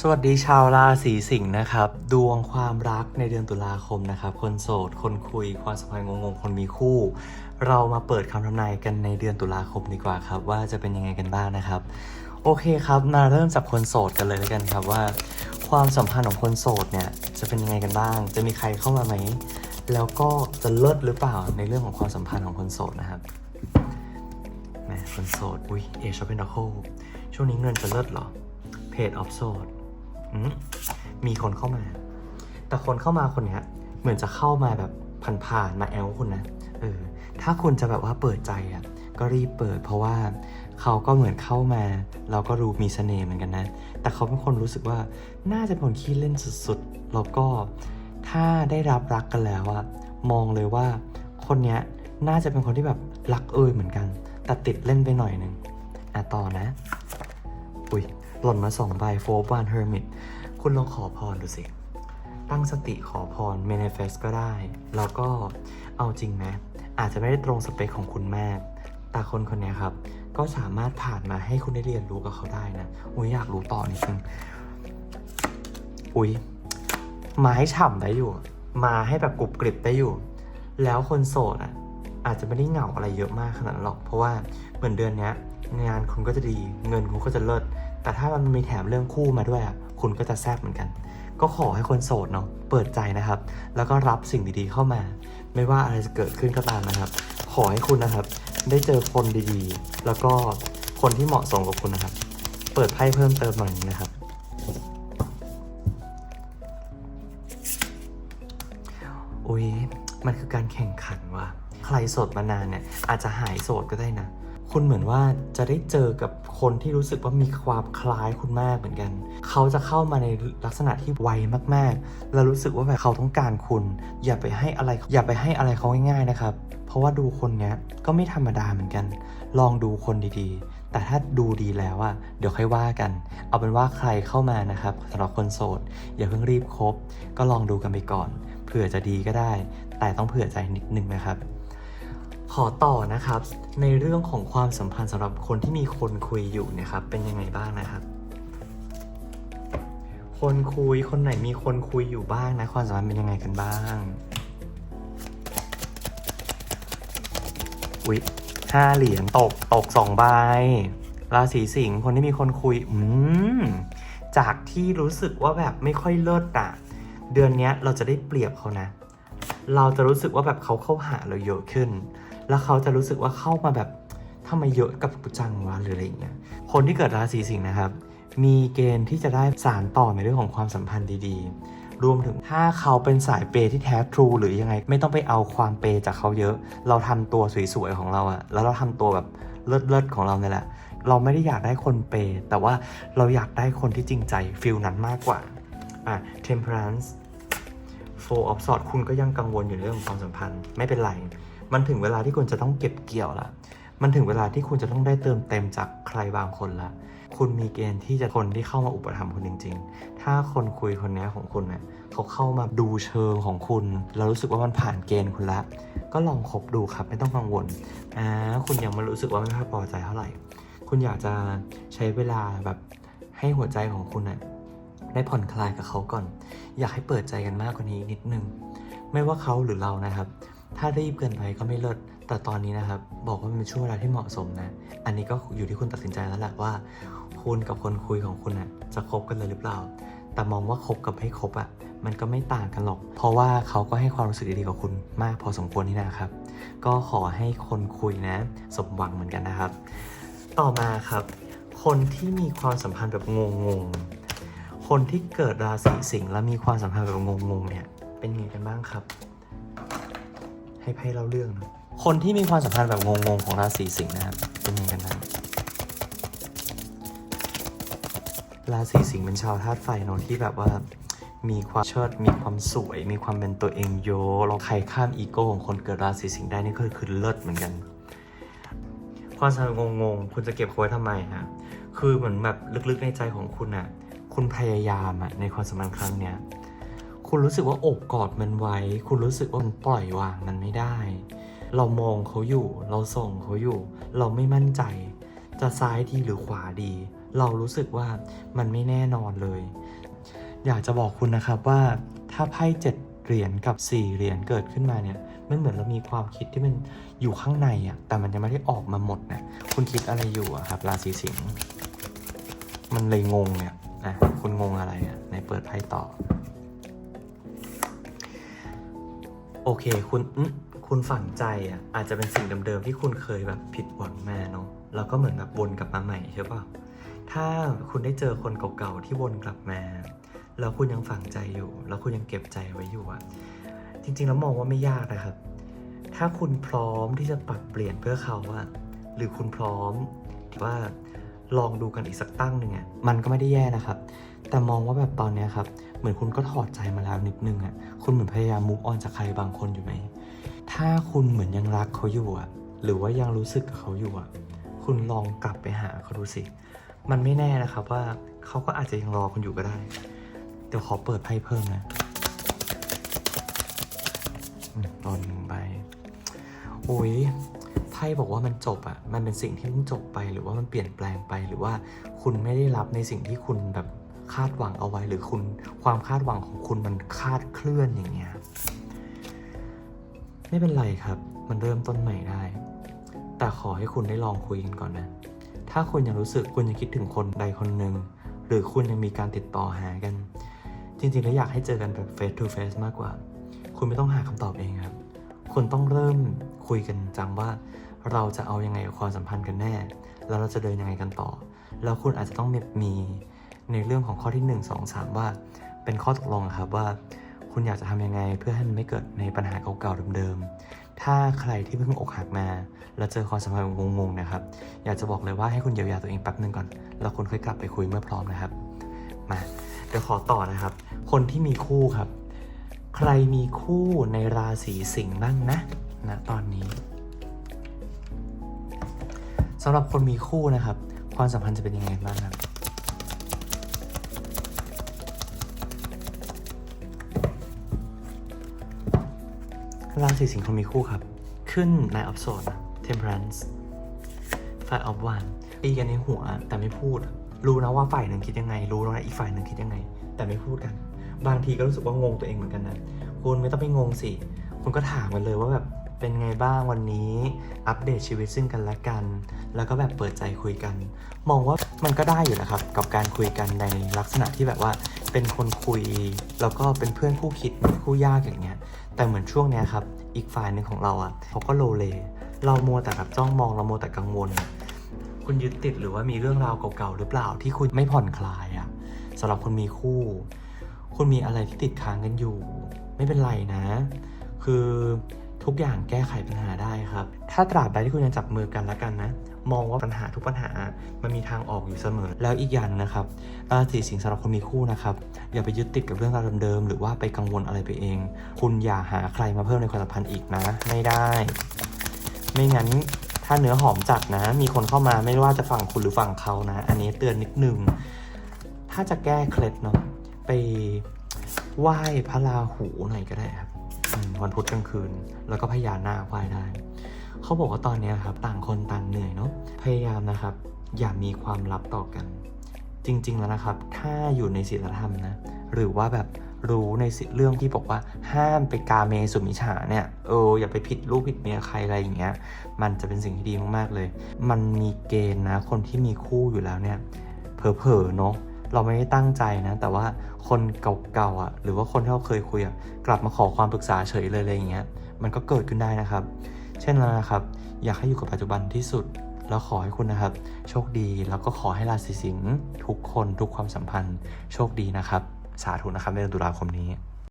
สวัสดีชาวราศีสิงห์นะครับ ดวงความรักในเดือนตุลาคมนะครับ คนโสด คนคุย ความสัมพันธ์งงๆ คนมีคู่ เรามาเปิดคำทำนายกันในเดือนตุลาคมดีกว่าครับ ว่าจะเป็นยังไงกันบ้างนะครับ โอเคครับ มาเริ่มจากคนโสดกันเลยแล้วกันครับว่า ความสัมพันธ์ของคนโสดเนี่ยจะเป็นยังไงกันบ้าง จะมีใครเข้ามาไหม แล้วก็จะเลิศหรือเปล่าในเรื่องของความสัมพันธ์ของคนโสดนะครับแหมคนโสด อุ้ยเอชอปเป็นดัคโคช่วงนี้เงินจะเลิศเหรอ เพจออฟโสด มีคนเข้ามา แต่คนเข้ามาคนเนี้ย เหมือนจะเข้ามาแบบผ่านๆมาแอลคุณนะ เออ ถ้าคุณจะแบบว่าเปิดใจอะ ก็รีบเปิดเพราะว่าเขาก็เหมือนเข้ามา เราก็รู้มีเสน่ห์เหมือนกันนะ แต่เขาเป็นคนรู้สึกว่าน่าจะเป็นคนขี้เล่นสุดๆ แล้วก็ถ้าได้รับรักกันแล้วอะมองเลยว่าคนเนี้ยน่าจะเป็นคนที่แบบรักเอ่ยเหมือนกัน แต่ติดเล่นไปหน่อยหนึ่งอะต่อนะ อุ้ย หล่นมาสองใบโฟบานเฮอร์มิตคุณลองขอพรดูสิ ตั้งสติขอพร manifest ก็ได้ แล้วก็เอาจริงนะ อาจจะไม่ได้ตรงสเปคของคุณมาก แต่คนคนนี้ครับ ก็สามารถผ่านมาให้คุณได้เรียนรู้กับเขาได้นะอุ้ยอยากรู้ต่อนิดนึงอุ้ยมาให้ฉ่ำได้อยู่ มาให้แบบกรุบกริบได้อยู่ แล้วคนโสดอะอาจจะไม่ได้เหงาอะไรเยอะมากขนาดนั้นหรอก เพราะว่าเหมือนเดือนเนี้ย งานคุณก็จะดีเงินคุณก็จะเลิศแต่ถ้ามันมีแถมเรื่องคู่มาด้วยอะคุณก็จะแซ่บเหมือนกัน ก็ขอให้คนโสดเนาะเปิดใจนะครับ แล้วก็รับสิ่งดีๆเข้ามา ไม่ว่าอะไรจะเกิดขึ้นก็ตามนะครับ ขอให้คุณนะครับ ได้เจอคนดีๆ แล้วก็คนที่เหมาะสมกับคุณนะครับ เปิดไพ่เพิ่มเติมหน่อยนะครับอุ้ยมันคือการแข่งขันว่ะใครโสดมานานเนี่ยอาจจะหายโสดก็ได้นะ คุณเหมือนว่าจะได้เจอกับคนที่รู้สึกว่ามีความคล้ายคุณมากเหมือนกัน เขาจะเข้ามาในลักษณะที่ไวมากๆ แล้วรู้สึกว่าแบบเขาต้องการคุณ อย่าไปให้อะไร อย่าไปให้อะไรเขาง่ายๆนะครับ เพราะว่าดูคนเนี้ยก็ไม่ธรรมดาเหมือนกัน ลองดูคนดีๆ แต่ถ้าดูดีแล้วอะเดี๋ยวค่อยว่ากัน เอาเป็นว่าใครเข้ามานะครับสำหรับคนโสด อย่าเพิ่งรีบคบ ก็ลองดูกันไปก่อน เผื่อจะดีก็ได้ แต่ต้องเผื่อใจนิดนึงนะครับ ขอต่อนะครับ ในเรื่องของความสัมพันธ์สำหรับคนที่มีคนคุยอยู่นะครับ เป็นยังไงบ้างนะครับ คนคุยคนไหนมีคนคุยอยู่บ้างนะความสัมพันธ์เป็นยังไงกันบ้างอุ๊ยห้าเหรียญตกตกสองใบราศีสิงห์คนที่มีคนคุย อืมจากที่รู้สึกว่าแบบไม่ค่อยเลิศอะเดือนนี้เราจะได้เปรียบเขานะ เราจะรู้สึกว่าแบบเขาเข้าหาเราเยอะขึ้น แล้วเขาจะรู้สึกว่าเข้ามาแบบทำไมเยอะกับกูจังวะหรืออะไรอย่างเงี้ยคนที่เกิดราศีสิงห์นะครับ มีเกณฑ์ที่จะได้สารต่อในเรื่องของความสัมพันธ์ดีๆ รวมถึงถ้าเขาเป็นสายเปย์ที่แท้ทรูหรือยังไง ไม่ต้องไปเอาความเปย์จากเขาเยอะ เราทำตัวสวยๆของเราอะแล้วเราทำตัวแบบเลิศๆของเราเนี่ยแหละ เราไม่ได้อยากได้คนเปย์แต่ว่าเราอยากได้คนที่จริงใจฟิลนั้นมากกว่าอะ temperance four of swords คุณก็ยังกังวลอยู่เรื่องความสัมพันธ์ไม่เป็นไร มันถึงเวลาที่คุณจะต้องเก็บเกี่ยวละมันถึงเวลาที่คุณจะต้องได้เติมเต็มจากใครบางคนละ คุณมีเกณฑ์ที่จะคนที่เข้ามาอุปถัมภ์คุณจริง ๆ ถ้าคนคุยคนนี้ของคุณเนี่ยเขาเข้ามาดูเชิงของคุณแล้วรู้สึกว่ามันผ่านเกณฑ์คุณละ ก็ลองคบดูครับไม่ต้องกังวลอ่าคุณยังไม่รู้สึกว่าไม่ค่อยพอใจเท่าไหร่ คุณอยากจะใช้เวลาแบบให้หัวใจของคุณน่ะได้ผ่อนคลายกับเขาก่อน อยากให้เปิดใจกันมากกว่านี้นิดนึง ไม่ว่าเขาหรือเรานะครับ ถ้ารีบเกินไปก็ไม่เลิศ แต่ตอนนี้นะครับ บอกว่ามันเป็นช่วงเวลาที่เหมาะสมนะ อันนี้ก็อยู่ที่คุณตัดสินใจแล้วแหละว่า คุณกับคนคุยของคุณน่ะจะคบกันเลยหรือเปล่า แต่มองว่าคบกับไม่คบอะ่ะมันก็ไม่ต่างกันหรอก เพราะว่าเขาก็ให้ความรู้สึกดีๆกับคุณมากพอสมควรนี่นะครับ ก็ขอให้คนคุยนะ สมหวังเหมือนกันนะครับ ต่อมาครับ คนที่มีความสัมพันธ์แบบงงๆ คนที่เกิดราศีสิงห์แล้วมีความสัมพันธ์แบบงงๆเนี่ย เป็นไงกันบ้างครับ ให้ไพ่เล่าเรื่องนะคนที่มีความสัมพันธ์แบบงงๆของราศีสิงห์นะครับเป็นยังไงกันบ้างราศีสิงห์เป็นชาวธาตุไฟเนอะที่แบบว่ามีความเชิด มีความสวย มีความเป็นตัวเองโยเราใครข้ามอีโก้ของคนเกิดราศีสิงห์ได้นี่ก็คือเลิศเหมือนกัน ความสัมพันธ์งงๆ คุณจะเก็บไว้ทำไมฮะ คือเหมือนแบบลึกๆในใจของคุณอะคุณพยายามอะในความสัมพันธ์ครั้งเนี้ย คุณรู้สึกว่าอกกอดมันไว้ คุณรู้สึกว่ามันปล่อยวางมันไม่ได้ เรามองเขาอยู่ เราส่งเขาอยู่ เราไม่มั่นใจ จะซ้ายดีหรือขวาดี เรารู้สึกว่ามันไม่แน่นอนเลย อยากจะบอกคุณนะครับว่าถ้าไพ่เจ็ดเหรียญกับสี่เหรียญเกิดขึ้นมาเนี่ยมันเหมือนเรามีความคิดที่มันอยู่ข้างในอะแต่มันยังไม่ได้ออกมาหมดนะคุณคิดอะไรอยู่อะครับ ราศีสิงห์มันเลยงงเนี่ยนะคุณงงอะไรอะในเปิดไพ่ต่อ โอเค คุณคุณฝังใจอะอาจจะเป็นสิ่งเดิมๆที่คุณเคยแบบผิดหวังมาเนาะแล้วก็เหมือนแบบวนกลับมาใหม่ใช่ป่ะถ้าคุณได้เจอคนเก่าๆที่วนกลับมา แล้วคุณยังฝังใจอยู่ แล้วคุณยังเก็บใจไว้อยู่อะจริงๆแล้วมองว่าไม่ยากนะครับ ถ้าคุณพร้อมที่จะปรับเปลี่ยนเพื่อเขาอะหรือคุณพร้อมว่าลองดูกันอีกสักตั้งหนึ่งอะมันก็ไม่ได้แย่นะครับ แต่มองว่าแบบตอนนี้ครับ เหมือนคุณก็ถอดใจมาแล้วนิดนึงอะคุณเหมือนพยายามมุกออนจากใครบางคนอยู่ไหม ถ้าคุณเหมือนยังรักเขาอยู่อะหรือว่ายังรู้สึกกับเขาอยู่อะคุณลองกลับไปหาเขาดูสิ มันไม่แน่นะครับว่าเขาก็อาจจะยังรอคุณอยู่ก็ได้ เดี๋ยวขอเปิดไพ่เพิ่มนะตอนหนึ่งใบโอ้ยไพ่บอกว่ามันจบอะ มันเป็นสิ่งที่เพิ่งจบไป หรือว่ามันเปลี่ยนแปลงไป หรือว่าคุณไม่ได้รับในสิ่งที่คุณแบบ คาดหวังเอาไว้หรือคุณ ความคาดหวังของคุณมันคาดเคลื่อนอย่างเงี้ยไม่เป็นไรครับ มันเริ่มต้นใหม่ได้ แต่ขอให้คุณได้ลองคุยกันก่อนนะ ถ้าคุณยังรู้สึกคุณยังคิดถึงคนใดคนหนึ่ง หรือคุณยังมีการติดต่อหากัน จริงๆแล้วอยากให้เจอกันแบบ face to face มากกว่า คุณไม่ต้องหาคำตอบเองครับ คุณต้องเริ่มคุยกันจังว่า เราจะเอายังไงกับความสัมพันธ์กันแน่ แล้วเราจะเดินยังไงกันต่อ แล้วคุณอาจจะต้องมี ในเรื่องของข้อที่ 1 2 3 ว่าเป็นข้อตกลงครับว่า คุณอยากจะทำยังไงเพื่อให้มันไม่เกิดในปัญหาเก่าๆเดิมๆ ถ้าใครที่เพิ่งอกหักมา แล้วเจอความสัมพันธ์งงๆนะครับ อยากจะบอกเลยว่าให้คุณเยียวยาตัวเองแป๊บนึงก่อน แล้วคุณค่อยกลับไปคุยเมื่อพร้อมนะครับ มาเดี๋ยวขอต่อนะครับ คนที่มีคู่ครับ ใครมีคู่ในราศีสิงห์บ้างนะณตอนนี้สำหรับคนมีคู่นะครับ ความสัมพันธ์จะเป็นยังไงบ้างครับ ราศีสิงห์คนมีคู่ครับ ขึ้นในออฟโซน temperance ฝ่ายออฟวันตีกันในหัวแต่ไม่พูด รู้นะว่าฝ่ายหนึ่งคิดยังไง รู้แล้วนะอีกฝ่ายหนึ่งคิดยังไง แต่ไม่พูดกัน บางทีก็รู้สึกว่างงตัวเองเหมือนกันนะคุณไม่ต้องไปงงสิ คุณก็ถามกันเลยว่าแบบ เป็นไงบ้างวันนี้ อัปเดตชีวิตซึ่งกันและกัน แล้วก็แบบเปิดใจคุยกัน มองว่ามันก็ได้อยู่นะครับ กับการคุยกันในลักษณะที่แบบว่า เป็นคนคุย แล้วก็เป็นเพื่อนคู่คิดคู่ยากอย่างเงี้ย แต่เหมือนช่วงเนี้ยครับ อีกฝ่ายหนึ่งของเราอะเขาก็โลเล เรามัวแต่แบบจ้องมองเรามัวแต่กังวล คุณยึดติดหรือว่ามีเรื่องราวเก่าๆหรือเปล่าที่คุณไม่ผ่อนคลายอะสำหรับคนมีคู่ คุณมีอะไรที่ติดค้างกันอยู่ ไม่เป็นไรนะ คือ ทุกอย่างแก้ไขปัญหาได้ครับ ถ้าตราบใดที่คุณยังจับมือกันแล้วกันนะ มองว่าปัญหาทุกปัญหา มันมีทางออกอยู่เสมอ แล้วอีกอย่างนะครับ ราศีสิงห์สำหรับคนมีคู่นะครับ อย่าไปยึดติดกับเรื่องราวเดิมๆ หรือว่าไปกังวลอะไรไปเอง คุณอย่าหาใครมาเพิ่มในความสัมพันธ์อีกนะ ไม่ได้ ไม่งั้นถ้าเนื้อหอมจัดนะ มีคนเข้ามาไม่ว่าจะฝั่งคุณหรือฝั่งเขานะ อันนี้เตือนนิดนึง ถ้าจะแก้เคล็ดเนาะ ไปไหว้พระราหูหน่อยก็ได้ครับ วันพุธกลางคืน แล้วก็พญานาคไหว้ได้ เขาบอกว่าตอนนี้ครับต่างคนต่างเหนื่อยเนาะพยายามนะครับ อย่ามีความลับต่อกัน จริง ๆแล้วนะครับ ถ้าอยู่ในศีลธรรมนะหรือว่าแบบรู้ในเรื่องที่บอกว่าห้ามไปกาเมสุมิฉาเนี่ยเอออย่าไปผิดลูกผิดเมียใครอะไรอย่างเงี้ยมันจะเป็นสิ่งที่ดีมากๆเลย มันมีเกณฑ์นะคนที่มีคู่อยู่แล้วเนี่ยเผลอๆเนาะ เราไม่ได้ตั้งใจนะ แต่ว่าคนเก่าๆอะหรือว่าคนที่เราเคยคุยอะกลับมาขอความปรึกษาเฉยเลยอะไรอย่างเงี้ยมันก็เกิดขึ้นได้นะครับ เช่นแล้วนะครับ อยากให้อยู่กับปัจจุบันที่สุดแล้วขอให้คุณนะครับ โชคดีแล้วก็ขอให้ราศีสิงห์ทุกคนทุกความสัมพันธ์ โชคดีนะครับ สาธุนะครับในเดือนตุลาคมนี้